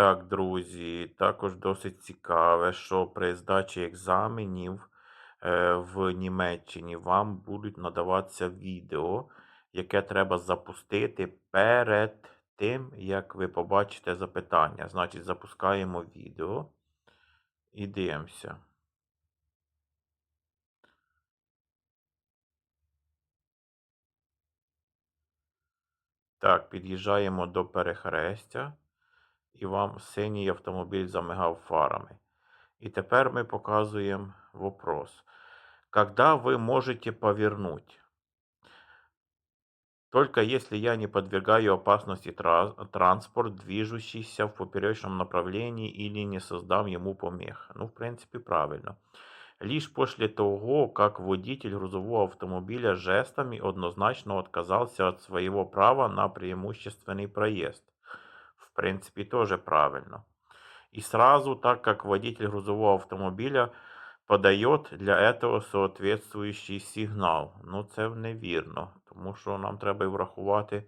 Так, друзі, також досить цікаве, що при здачі екзаменів е, в Німеччині вам будуть надаватися відео, яке треба запустити перед тим, як ви побачите запитання. Значить, запускаємо відео і дивимося. Так, під'їжджаємо до перехрестя, і вам синій автомобіль замигав фарами. І тепер ми показуємо вопрос. Когда вы можете повернуть? Только если я не подвергаю опасности тра- транспорт, движущийся в поперечном направлении или не создам ему помех. Ну, в принципе, правильно. Лишь после того, как водитель грузового автомобиля жестами однозначно отказался от своего права на преимущественный проезд. В принципе, тоже правильно. И сразу, так как водитель грузового автомобиля подает для этого соответствующий сигнал. Ну, це невірно, тому що нам треба врахувати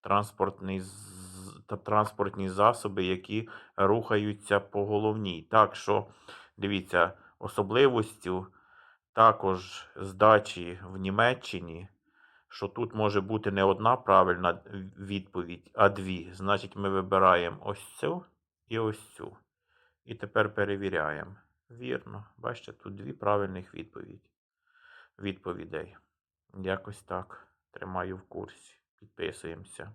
транспортний, та транспортні засоби, які рухаються по головній. Так що, дивіться, особливостю також здачі в Німеччині, що тут може бути не одна правильна відповідь, а дві. Значить, ми вибираємо ось цю і ось цю. І тепер перевіряємо. Вірно. Бачите, тут дві правильних відповіді. відповідей. Якось так. Тримаю в курсі. Підписуємося.